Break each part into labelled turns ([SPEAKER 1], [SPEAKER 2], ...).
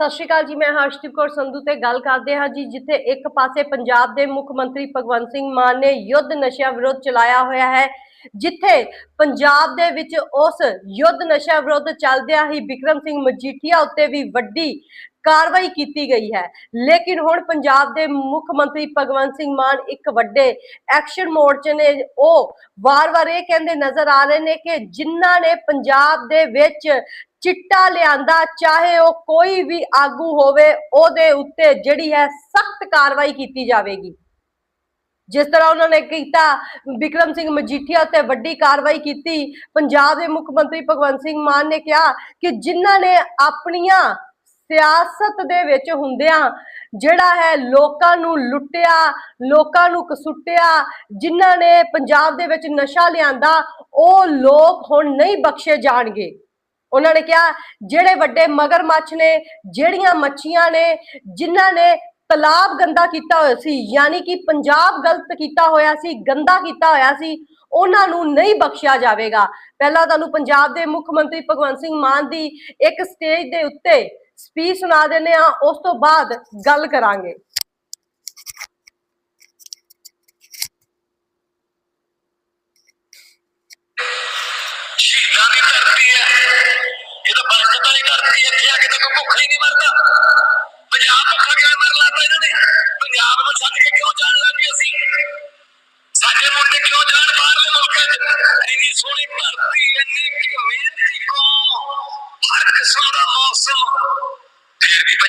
[SPEAKER 1] ਸਤਿ ਸ਼੍ਰੀ ਅਕਾਲ ਜੀ, ਮੈਂ ਹਰਸ਼ਦੀਪ ਕੌਰ ਸੰਧੂ ਤੇ ਗੱਲ ਕਰਦੇ ਹਾਂ ਜੀ, ਜਿੱਥੇ ਇੱਕ ਪਾਸੇ ਪੰਜਾਬ ਦੇ ਮੁੱਖ ਮੰਤਰੀ ਭਗਵੰਤ ਸਿੰਘ ਮਾਨ ਨੇ ਯੁੱਧ ਨਸ਼ਿਆਂ ਵਿਰੁੱਧ ਚਲਾਇਆ ਹੋਇਆ ਹੈ, ਜਿੱਥੇ ਪੰਜਾਬ ਦੇ ਵਿੱਚ ਉਸ ਯੁੱਧ ਨਸ਼ਾ ਵਿਰੁੱਧ ਚੱਲਦਿਆਂ ਹੀ ਵਿਕਰਮ ਸਿੰਘ ਮਜੀਠੀਆ ਉੱਤੇ ਵੀ ਵੱਡੀ ਕਾਰਵਾਈ ਕੀਤੀ ਗਈ ਹੈ। ਲੇਕਿਨ ਹੁਣ ਪੰਜਾਬ ਦੇ ਮੁੱਖ ਮੰਤਰੀ ਭਗਵੰਤ ਸਿੰਘ ਮਾਨ ਇੱਕ ਵੱਡੇ ਐਕਸ਼ਨ ਮੋਡ 'ਚ ਨੇ। ਉਹ ਵਾਰ-ਵਾਰ ਇਹ ਕਹਿੰਦੇ ਨਜ਼ਰ ਆ ਰਹੇ ਨੇ ਕਿ ਜਿਨ੍ਹਾਂ ਨੇ ਪੰਜਾਬ ਦੇ ਵਿੱਚ ਚਿੱਟਾ ਲਿਆਂਦਾ, ਚਾਹੇ ਉਹ ਕੋਈ ਵੀ ਆਗੂ ਹੋਵੇ, ਉਹਦੇ ਉੱਤੇ ਜਿਹੜੀ ਹੈ ਸਖਤ ਕਾਰਵਾਈ ਕੀਤੀ ਜਾਵੇਗੀ। ਜਿਸ ਤਰ੍ਹਾਂ ਉਹਨਾਂ ਨੇ ਕੀਤਾ, ਵਿਕਰਮ ਸਿੰਘ ਮਜੀਠੀਆ ਉੱਤੇ ਵੱਡੀ ਕਾਰਵਾਈ ਕੀਤੀ। ਪੰਜਾਬ ਦੇ ਮੁੱਖ ਮੰਤਰੀ ਭਗਵੰਤ ਸਿੰਘ ਮਾਨ ਨੇ ਕਿਹਾ ਕਿ ਜਿਨ੍ਹਾਂ ਨੇ ਆਪਣੀਆਂ ਸਿਆਸਤ ਦੇ ਵਿੱਚ ਹੁੰਦਿਆਂ ਜਿਹੜਾ ਹੈ ਲੋਕਾਂ ਨੂੰ ਲੁੱਟਿਆ, ਲੋਕਾਂ ਨੂੰ ਕਸੁੱਟਿਆ, ਜਿਨ੍ਹਾਂ ਨੇ ਪੰਜਾਬ ਦੇ ਵਿੱਚ ਨਸ਼ਾ ਲਿਆਂਦਾ, ਉਹ ਲੋਕ ਹੁਣ ਨਹੀਂ ਬਖਸ਼ੇ ਜਾਣਗੇ। ਉਹਨਾਂ ਨੇ ਕਿਹਾ, ਜਿਹੜੇ ਵੱਡੇ ਮਗਰਮੱਛ ਨੇ, ਜਿਹੜੀਆਂ ਮੱਛੀਆਂ ਨੇ, ਜਿਨ੍ਹਾਂ ਨੇ ਤਲਾਬ ਗੰਦਾ ਕੀਤਾ ਹੋਇਆ ਸੀ, ਯਾਨੀ ਕਿ ਪੰਜਾਬ ਗਲਤ ਕੀਤਾ ਹੋਇਆ ਸੀ, ਗੰਦਾ ਕੀਤਾ ਹੋਇਆ ਸੀ, ਉਹਨਾਂ ਨੂੰ ਨਹੀਂ ਬਖਸ਼ਿਆ ਜਾਵੇਗਾ। ਪਹਿਲਾਂ ਤੁਹਾਨੂੰ ਪੰਜਾਬ ਦੇ ਮੁੱਖ ਮੰਤਰੀ ਭਗਵੰਤ ਸਿੰਘ ਮਾਨ ਦੀ ਇੱਕ ਸਟੇਜ ਦੇ ਉੱਤੇ ਸਪੀਚ ਸੁਣਾ ਦਿੰਦੇ ਆ ਉਸ ਤੋਂ ਬਾਅਦ ਗੱਲ ਕਰਾਂਗੇ।
[SPEAKER 2] ਸ਼ਹੀਦਾਂ ਦੀ ਧਰਤੀ ਹੈ। ਇਹ ਤਾਂ ਬਰਕਤ ਵਾਲੀ ਧਰਤੀ ਹੈ, ਇੱਥੇ ਆ ਕੇ ਤਾਂ ਭੁੱਖ ਹੀ ਨਹੀਂ ਮਰਦਾ। ਪੰਜਾਬ ਭੁੱਖਾ ਕਿਵੇਂ ਮਰ ਲਾਤਾ ਇਹਨਾਂ ਨੇ? ਪੰਜਾਬ ਨੂੰ ਛੱਡ ਕੇ ਕਿਉਂ ਜਾਣ ਲੱਗੇ ਅਸੀਂ?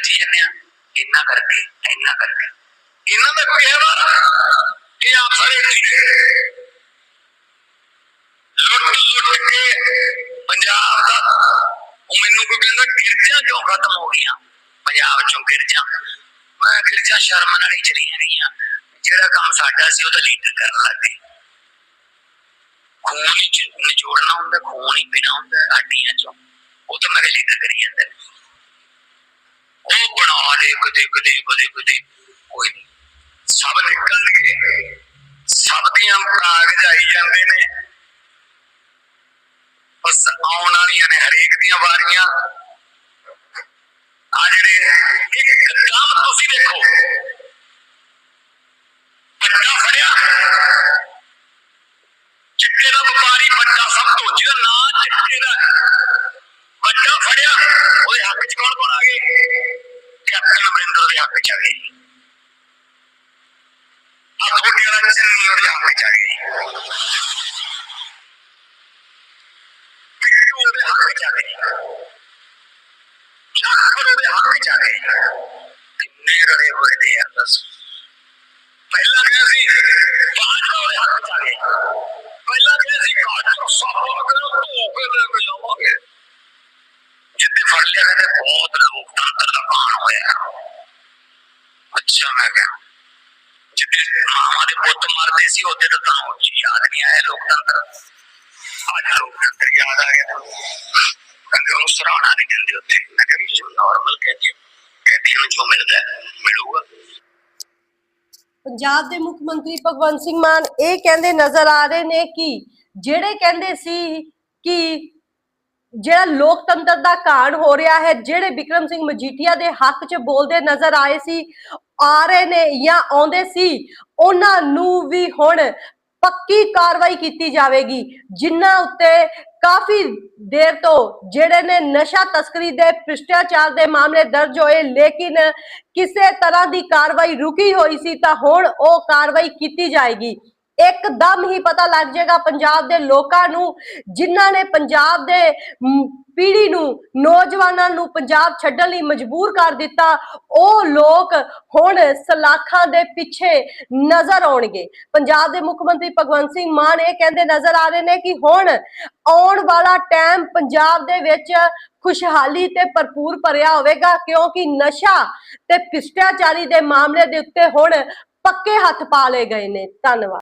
[SPEAKER 2] ਫੇਰ ਜਾਂਦੇ ਆ ਇੰਨਾ ਕਰਕੇ ਇੰਨਾ ਕਰਕੇ। ਇਹਨਾਂ ਦਾ ਕੋਈ ਹੈ ਇਹ ਆਪ ਸਾਰੇ ਲੁੱਟ ਲੁੱਟ ਕੇ ਪੰਜਾਬ ਦਾ, ਉਹ ਮੈਨੂੰ ਕੋਈ ਕਹਿੰਦਾ ਗਿਰਜਾਂ ਕਿਉਂ ਖਤਮ ਹੋ ਗਈਆਂ। ਪੰਜਾਬ ਚੋਂ ਗਿਰਜਾਂ। ਮੈਂ ਗਿਰਜਾਂ ਸ਼ਰਮ ਨਾਲ ਹੀ ਚਲੀਆਂ ਗਈਆਂ ਜਿਹੜਾ ਕੰਮ ਸਾਡਾ ਸੀ, ਉਹ ਤਾਂ ਲੀਡਰ ਕਰਨ ਲੱਗ ਗਏ। ਖੂਨ ਹੀ ਨਿਚੋੜਨਾ ਹੁੰਦਾ, ਖੂਨ ਹੀ ਪੀਣਾ ਹੁੰਦਾ ਹੱਡੀਆਂ ਚੋਂ। ਉਹ ਤਾਂ ਮੇਰੇ ਲੀਡਰ ਕਰੀ ਜਾਂਦੇ ਉਹ ਬਣਾ ਦੇ ਕਦੇ ਕਦੇ ਕਦੇ ਕਦੇ ਕੋਈ ਸਭ ਨਿਕਲਣਗੇ। ਸਭ ਦੀਆਂ ਕਾਗਜ਼ ਆਈ ਜਾਂਦੇ ਨੇ। ਬਸ ਆਉਣ ਵਾਲੀਆਂ ਨੇ ਹਰੇਕ ਦੀਆਂ ਵਾਰੀਆਂ। ਆ ਜਿਹੜੇ ਇੱਕ ਕੰਮ ਤੁਸੀਂ ਦੇਖੋ। ਪੱਟਾ ਫੜਿਆ। ਚਿੱਟੇ ਦਾ ਵਪਾਰੀ ਪੱਟਾ ਸਭ ਤੋਂ ਜਿਹਦਾ ਨਾਂ ਚਿੱਟੇ ਦਾ। ਪੱਟਾ ਫੜਿਆ। ਉਹਦੇ ਹੱਕ ਚ ਅਮਰਿੰਦਰ ਆ ਗਏ ਆ ਥੋੜੀ ਵਾਲਾ ਚੰਨੀ ਉਹਦੇ ਹੱਕ ਚ ਆ ਗਈ ਉਹਦੇ ਹੱਕ ਚ ਆ ਗਈ ਚਾਕਰ ਉਹਦੇ ਹੱਕ ਚ ਆ ਗਈ ਕਿੰਨੇ ਰਲੇ ਹੋਏ ਨੇ ਯਾਰ ਦੱਸ ਪਹਿਲਾਂ ਕਿਹਾ ਸੀ ਬਾਜਵਾ ਉਹਦੇ ਹੱਕ ਚ ਆ ਗਏ ਪਹਿਲਾਂ ਕਿਹਾ ਸੀ ਕਾਜੂ ਸਾਬੋ ਕਰੋ ਧੋ ਕੇ ਲੈ ਕੇ ਜਾਵਾਂਗੇ ਜਿੱਥੇ ਫੜ ਲਿਆ ਕਹਿੰਦੇ ਬਹੁਤ ਲੋਕਤੰਤਰ ਦਾ ਮਾਣ ਹੋਇਆ। ਅੱਛਾ ਮੈਂ ਕਿਹਾ ਮਾਮਾ ਦੇ ਪੁੱਤ ਮਰਦੇ ਸੀ ਉਹਦੇ ਤਾਂ ਤਾਂ ਯਾਦ ਨਹੀਂ ਆਇਆ ਲੋਕਤੰਤਰ। ਅੱਜ ਲੋਕਤੰਤਰ ਯਾਦ ਆ ਗਿਆ। ਕਹਿੰਦੇ ਉਹਨੂੰ ਸਰਾਹਣਾ ਨਹੀਂ ਦਿੰਦੇ ਉੱਥੇ। ਮੈਂ ਕਿਹਾ ਵੀ ਨਾਰਮਲ ਕਹਿੰਦੇ ਕਹਿੰਦੇ ਨੂੰ ਜੋ ਮਿਲਦਾ ਮਿਲੂਗਾ।
[SPEAKER 1] ਪੰਜਾਬ ਦੇ ਮੁੱਖ ਮੰਤਰੀ ਭਗਵੰਤ ਸਿੰਘ ਮਾਨ ਇਹ ਕਹਿੰਦੇ ਨਜ਼ਰ ਆ ਰਹੇ ਨੇ ਕਿ ਜਿਹੜੇ ਕਹਿੰਦੇ ਸੀ ਕਿ ਜਿਹੜਾ ਲੋਕਤੰਤਰ ਦਾ ਘਾਣ ਹੋ ਰਿਹਾ ਹੈ, ਜਿਹੜੇ ਵਿਕਰਮ ਸਿੰਘ ਮਜੀਠੀਆ ਦੇ ਹੱਕ 'ਚ ਬੋਲਦੇ ਨਜ਼ਰ ਆਏ ਸੀ ਆ ਰਹੇ ਨੇ ਜਾਂ ਆਉਂਦੇ ਸੀ, ਉਹਨਾਂ ਨੂੰ ਵੀ ਹੁਣ ਪੱਕੀ ਕਾਰਵਾਈ ਕੀਤੀ ਜਾਵੇਗੀ। ਜਿਨ੍ਹਾਂ ਉੱਤੇ ਕਾਫੀ ਦੇਰ ਤੋਂ ਜਿਹੜੇ ਨੇ ਨਸ਼ਾ ਤਸਕਰੀ ਦੇ ਭ੍ਰਿਸ਼ਟਾਚਾਰ ਦੇ ਮਾਮਲੇ ਦਰਜ ਹੋਏ, ਲੇਕਿਨ ਕਿਸੇ ਤਰ੍ਹਾਂ ਦੀ ਕਾਰਵਾਈ ਰੁਕੀ ਹੋਈ ਸੀ ਤਾਂ ਹੁਣ ਉਹ ਕਾਰਵਾਈ ਕੀਤੀ ਜਾਏਗੀ। ਇੱਕਦਮ ਹੀ ਪਤਾ ਲੱਗ ਜਾਏਗਾ ਪੰਜਾਬ ਦੇ ਲੋਕਾਂ ਨੂੰ ਜਿਨ੍ਹਾਂ ਨੇ ਪੰਜਾਬ ਦੇ ਮ, ਪੀੜ੍ਹੀ ਨੂੰ ਨੌਜਵਾਨਾਂ ਨੂੰ ਪੰਜਾਬ ਛੱਡਣ ਲਈ ਮਜਬੂਰ ਕਰ ਦਿੱਤਾ ਉਹ ਲੋਕ ਹੁਣ ਸਲਾਖਾਂ ਦੇ ਪਿੱਛੇ ਨਜ਼ਰ ਆਉਣਗੇ। ਪੰਜਾਬ ਦੇ ਮੁੱਖ ਮੰਤਰੀ ਭਗਵੰਤ ਸਿੰਘ ਮਾਨ ਇਹ ਕਹਿੰਦੇ ਨਜ਼ਰ ਆ ਰਹੇ ਨੇ ਕਿ ਹੁਣ ਆਉਣ ਵਾਲਾ ਟਾਈਮ ਪੰਜਾਬ ਦੇ ਵਿੱਚ ਖੁਸ਼ਹਾਲੀ ਤੇ ਭਰਪੂਰ ਭਰਿਆ ਹੋਵੇਗਾ ਕਿਉਂਕਿ ਨਸ਼ਾ ਤੇ ਭ੍ਰਿਸ਼ਟਾਚਾਰੀ ਦੇ ਮਾਮਲੇ ਦੇ ਉੱਤੇ ਹੁਣ ਪੱਕੇ ਹੱਥ ਪਾ ਲਏ ਗਏ ਨੇ। ਧੰਨਵਾਦ।